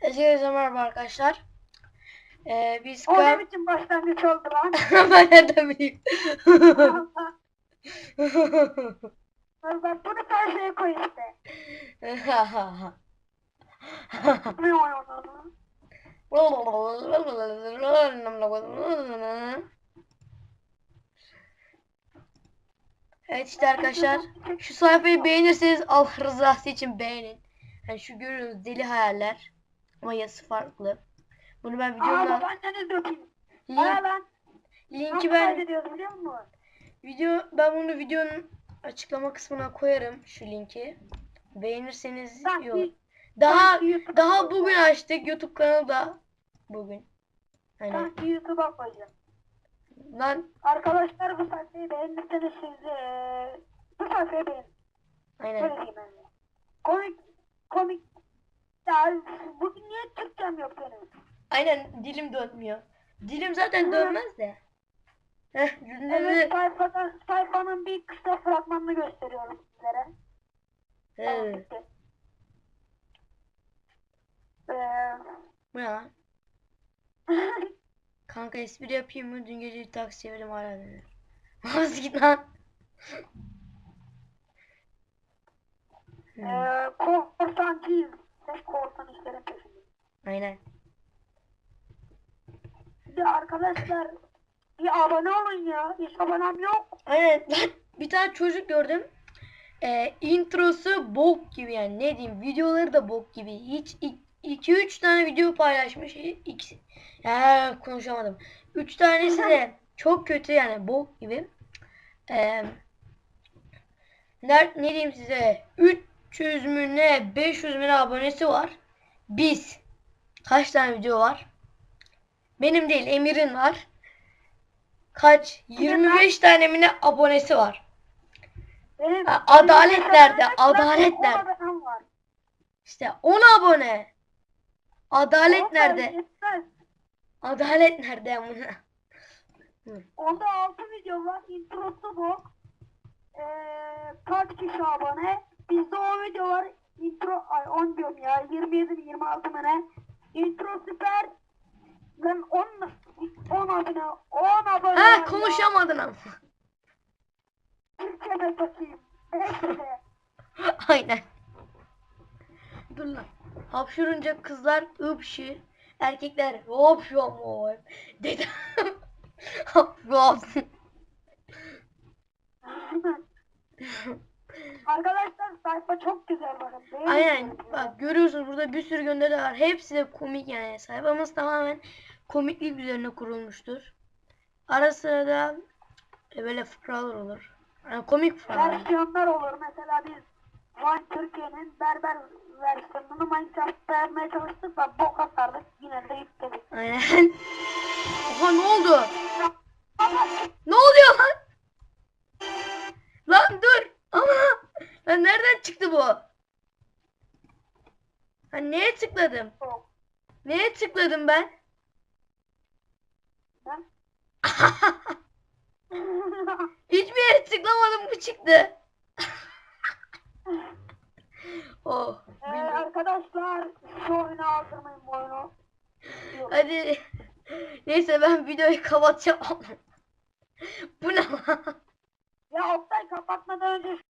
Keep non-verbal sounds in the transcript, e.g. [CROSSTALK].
Herkese merhaba arkadaşlar. Ee, biz O ne biçim başlangıç oldu lan? [LAUGHS] ben ne demeyeyim. Bak bak bunu karşıya koy işte. [LAUGHS] Ne oluyor lan? [LAUGHS] Evet işte arkadaşlar şu sayfayı beğenirseniz Allah rızası için beğenin. Yani şu görüyorsunuz deli hayaller ama yazısı farklı. Bunu ben Aa videomda babaanneniz dökeyim. link, Aa lan. linki ben kaydediyoruz biliyor musun? video ben bunu videonun açıklama kısmına koyarım şu linki. Beğenirseniz olur. bir- Daha daha bugün açtık YouTube kanalı da bugün. Hani Sanki YouTube'a koyacağım. Lan Arkadaşlar bu sayfayı beğenirseniz siz eee, bu sayfayı beğenin. aynen. Öyle diyeyim ben de. Komik, komik. Ya bugün niye Türkçem yok benim? Aynen dilim dönmüyor. Dilim zaten dönmez de. Heh. Evet sayfadan, sayfanın bir kısa fragmanını gösteriyorum sizlere. Tamam, Hı. bitti. Eee, Bu ne lan? Kanka espri yapayım mı? Dün gece bir taksi çevirdim hala dönüyor. Az [LAUGHS] git lan. Hı, eee, korsancıyız. Hep korsan işlerin peşinde. Aynen. De arkadaşlar bir abone olun ya. Hiç abonem yok. Lan bir tane çocuk gördüm. Ee, introsu bok gibi yani ne diyeyim videoları da bok gibi. Hiç 2-3 tane video paylaşmış. İkisi, ya konuşamadım. 3 tanesi de çok kötü yani bok gibi. Ee, ne, ne diyeyim size 300 mü ne 500 mü ne abonesi var. Biz kaç tane video var? Benim değil Emir'in var. Kaç? 25 tane mi ne abonesi var. Benim adalet nerede? Adalet nerede? İşte 10 abone. Adalet On nerede? yetmez. Adalet nerede amına? Onda 6 video var. Introsu bu. Eee kaç kişi abone? Bizde 10 video var. Intro ay 10 diyorum ya. 27 mi 26 mı ne? Intro süper. Ben 10 10 abone 10 abone. Ha konuşamadın ama. Türkçe'de bakayım. Neyse. [LAUGHS] Aynen. Dur lan. Hapşurunca kızlar ıpşı. Erkekler hopşomoy. Dedim. Hop. [LAUGHS] Arkadaşlar sayfa çok güzel bakın. Aynen. Bak görüyorsunuz burada bir sürü gönderi var. Hepsi de komik yani. Sayfamız tamamen komiklik üzerine kurulmuştur. Ara sıra da e, böyle fıkralar olur. Yani komik fıkralar. versiyonlar olur. Mesela biz Vine Türkiye'nin berber versiyonunu Minecraft'ta yapmaya çalıştık da bok atardık. Yine de yükledik. Aynen. Oha ne oldu? Ne oluyor lan? Lan dur. Ama lan nereden çıktı bu? Ha neye tıkladım? Neye tıkladım? Ben- [LAUGHS] Hiçbir yere tıklamadım bu çıktı. Oh. Ee, arkadaşlar şu oyunu aldırmayın bu oyunu. Yok. Hadi. Neyse ben videoyu kapatacağım. [LAUGHS] bu ne lan? Ya Oktay kapatmadan önce